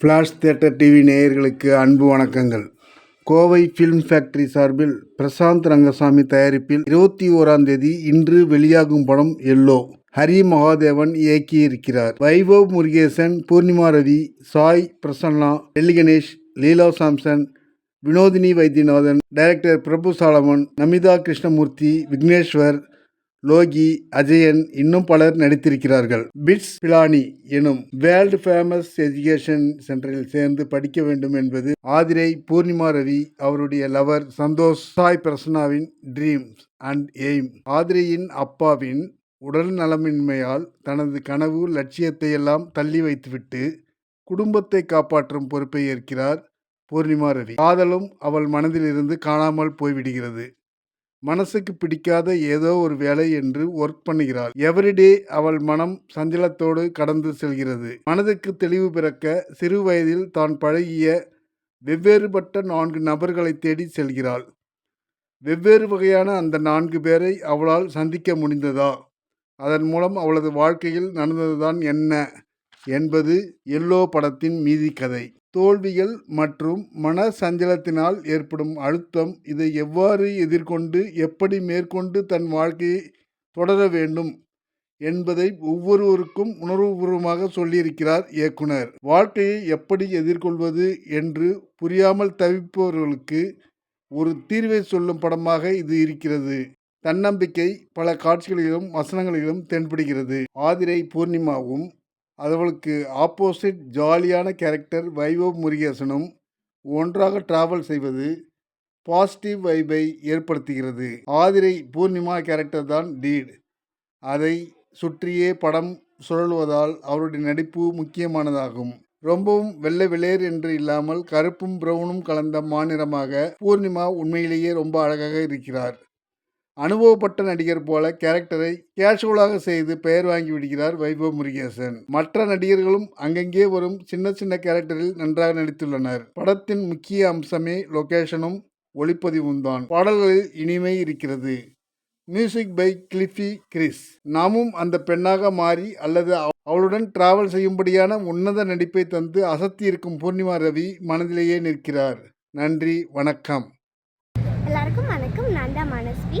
Flash theatre TV நேயர்களுக்கு அன்பு வணக்கங்கள். கோவை ஃபிலிம் ஃபேக்டரி சார்பில் பிரசாந்த் ரங்கசாமி தயாரிப்பில் இருபத்தி ஓராம் தேதி இன்று வெளியாகும் படம் எல்லோ ஹரி மகாதேவன் இயக்கியிருக்கிறார். Vaibhav Murugesan Poornima Ravi Sai Prasanna Delhi Ganesh Leela Samson Vinodhini Vaidyanathan director Prabhu Solomon Namitha Krishnamurthy Vigneshwar Loki Ajayan இன்னும் பலர் நடித்திருக்கிறார்கள். பிட்ஸ் பிலானி எனும் வேர்ல்டு ஃபேமஸ் எஜுகேஷன் சென்டரில் சேர்ந்து படிக்க வேண்டும் என்பது ஆதிரை பூர்ணிமா ரவி அவருடைய லவர் சந்தோஷ் சாய் பிரசனாவின் ட்ரீம்ஸ் அண்ட் எய்ம் ஆதிரையின் அப்பாவின் உடல் நலமின்மையால் தனது கனவு லட்சியத்தை எல்லாம் தள்ளி வைத்துவிட்டு குடும்பத்தை காப்பாற்றும் பொறுப்பை ஏற்கிறார் பூர்ணிமா ரவி. காதலும் அவள் மனதிலிருந்து காணாமல் போய்விடுகிறது. மனசுக்கு பிடிக்காத ஏதோ ஒரு வேலை என்று ஒர்க் பண்ணுகிறாள். எவரிடே அவள் மனம் சஞ்சலத்தோடு கடந்து செல்கிறது. மனதுக்கு தெளிவு பிறக்க சிறு வயதில் தான் பழகிய வெவ்வேறுபட்ட நான்கு நபர்களை தேடி செல்கிறாள். வெவ்வேறு வகையான அந்த நான்கு பேரை அவளால் சந்திக்க முடிந்ததா? அதன் மூலம் அவளது வாழ்க்கையில் நடந்ததுதான் என்ன? என்பது எல்லோ படத்தின் மீதி கதை. தோல்விகள் மற்றும் மன சஞ்சலத்தினால் ஏற்படும் அழுத்தம் இதை எவ்வாறு எதிர்கொண்டு எப்படி மேற்கொண்டு தன் வாழ்க்கையை தொடர வேண்டும் என்பதை ஒவ்வொருவருக்கும் உணர்வுபூர்வமாக சொல்லியிருக்கிறார் இயக்குனர். வாழ்க்கையை எப்படி எதிர்கொள்வது என்று புரியாமல் தவிப்பவர்களுக்கு ஒரு தீர்வை சொல்லும் படமாக இது இருக்கிறது. தன்னம்பிக்கை பல காட்சிகளிலும் வசனங்களிலும் தென்படுகிறது. ஆதிரை பூர்ணிமாவும் அவளுக்கு ஆப்போசிட் ஜாலியான கேரக்டர் வைபவ் முருகேசனும் ஒன்றாக டிராவல் செய்வது பாசிட்டிவ் வைபை ஏற்படுத்துகிறது. ஆதிரை பூர்ணிமா கேரக்டர் தான் லீட் அதை சுற்றியே படம் சுழல்வதால் அவருடைய நடிப்பு முக்கியமானதாகும். ரொம்பவும் வெள்ளை வெளேர் என்று இல்லாமல் கருப்பும் பிரவுனும் கலந்த மாநிலமாக பூர்ணிமா உண்மையிலேயே ரொம்ப அழகாக இருக்கிறார். அனுபவப்பட்ட நடிகர் போல கேரக்டரை கேஷுவலாக செய்து பெயர் வாங்கி விடுகிறார் வைபவ் முருகேசன். மற்ற நடிகர்களும் அங்கங்கே வரும் சின்ன சின்ன கேரக்டரில் நன்றாக நடித்துள்ளனர். படத்தின் முக்கிய அம்சமே லொகேஷனும் ஒளிப்பதிவும் தான் பாடல்களில் இனிமை இருக்கிறது. Music by Cliffy Chris. நாமும் அந்த பெண்ணாக மாறி அல்லது அவளுடன் டிராவல் செய்யும்படியான உன்னத நடிப்பை தந்து அசத்தி இருக்கும் பூர்ணிமா ரவி மனதிலேயே நிற்கிறார். நன்றி வணக்கம். எல்லாருக்கும் வணக்கம். நான் தான் மனஸ்வி.